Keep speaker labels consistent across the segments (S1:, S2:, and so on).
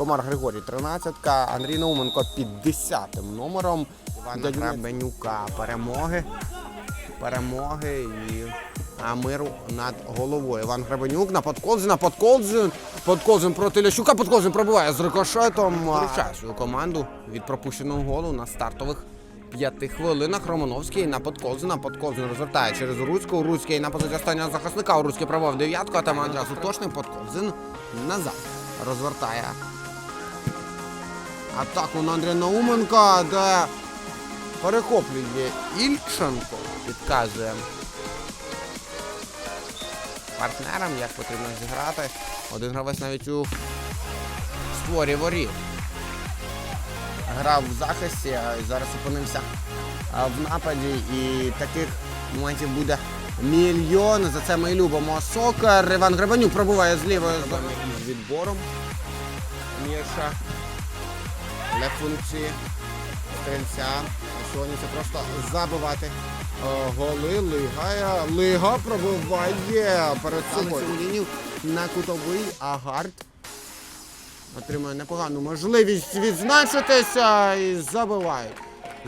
S1: Комар Григорій 13, Андрій Науменко під 10 номером. Івана. Гребенюка перемоги. Перемоги і миру над головою. Іван Гребенюк на подколзина, подколзин, подколзин проти Лящука, подколзин пробиває з рикошетом. Вручає свою команду від пропущеного голу на стартових п'яти хвилинах. Романовський на подколзина, подколзин розвертає через Руцьку, Руцький на позиції останнього захисника, Руцький пробив дев'ятку, а там точний подколзин назад. Розвертає атаку на Андрія Науменка, де перехоплює Ільченко, підказує партнерам, як потрібно зіграти. Один гравець навіть у створі воріт. Грав в захисті, а зараз опинився в нападі. І таких моментів буде мільйон. За це ми любимо сокер. Іван Гребенюк пробуває з зони із відбором. Міша для функції стрільця. Сьогодні це просто забивати е, голи. Лига, Лига пробиває перед собою лінію на кутовий Агард. Отримує непогану можливість відзначитися і забивають.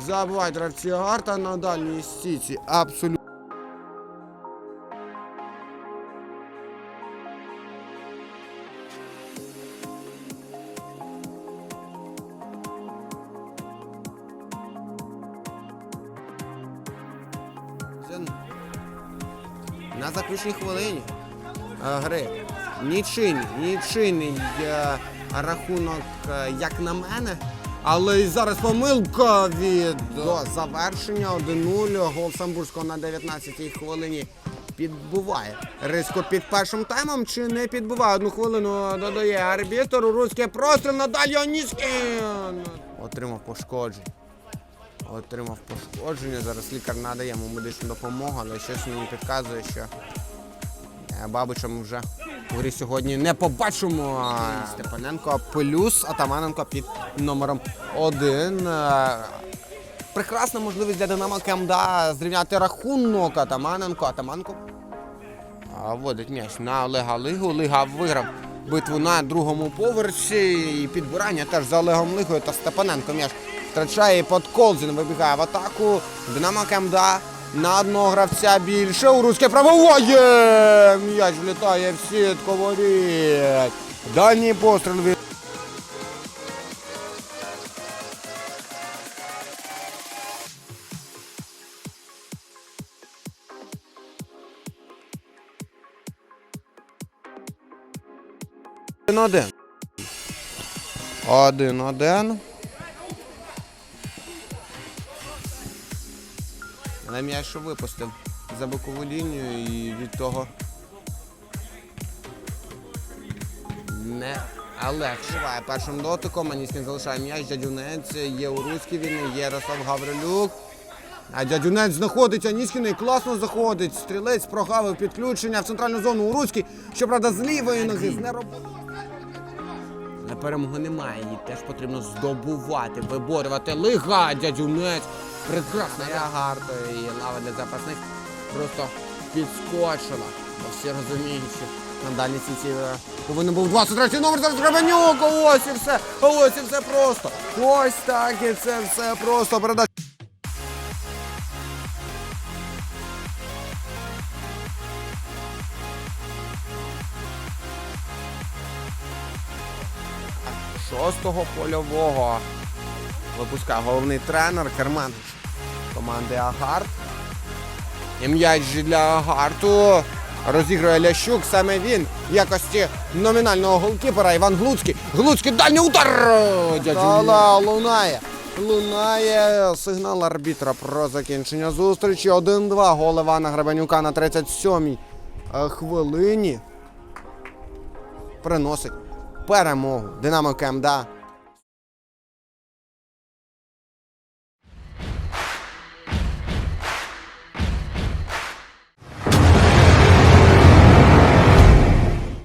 S1: Забивають гравці Агарта на дальній стійці. Абсолютно. На заключній хвилині гри. Нічийний, нічийний е, рахунок, е, як на мене. Але і зараз помилка від до завершення 1-0. Гол Самбурського на 19-й хвилині підбуває. Риско під першим таймом чи не підбуває? Одну хвилину додає арбітр. Руський простріл надалі Оніскін. Отримав пошкодження. Отримав пошкодження. Зараз лікар надає йому медичну допомогу, але щось мені підказує, що е, Бабича вже в грі сьогодні не побачимо. Степаненко плюс Атаманенко під номером один. Е, Прекрасна можливість для Динамо Кемда зрівняти рахунок Атаманенко. Атаманенко а, вводить м'яч на Олега Лигу. Лига виграв битву на другому поверсі. І підбирання теж за Олегом Лихою та Степаненко м'яч втрачає Подколзін. Вибігає в атаку. Динамо Кемда на одного гравця більше. У Руське пробиває! М'яч влітає в сітку воріт. Дальній постріл від Один-один. Один-один. Але м'яч випустив за бокову лінію і від того не легше. Буває першим дотиком, Аніскін залишає м'яч, дядюнець, є у Руській вільний, є Ярослав Гаврилюк. А дядюнець знаходить Аніскіна і класно заходить. Стрілець прогавив підключення в центральну зону у Руській. Щоправда, з лівої ноги з нероботи. Перемоги немає, її теж потрібно здобувати, виборювати. Лига, дядюнець. Прекрасна гарто і лава для запасних просто підскочила. Бо всі розуміють, що на дальній сіті е, повинен був 23 номер зараз Гребенюк. Ось і все. Ось і все просто. Ось так і це все просто. Передача. Шостого польового випускає головний тренер Керман команди Агарт. І м'яч для Агарту розігрує Лящук. Саме він в якості номінального голкіпера Іван Глуцький. Глуцький дальній удар! Дядя лунає. Лунає сигнал арбітра про закінчення зустрічі. 1-2. Гол Івана Гребенюка на 37-й е, хвилині. Приносить перемогу. Динамо КМДА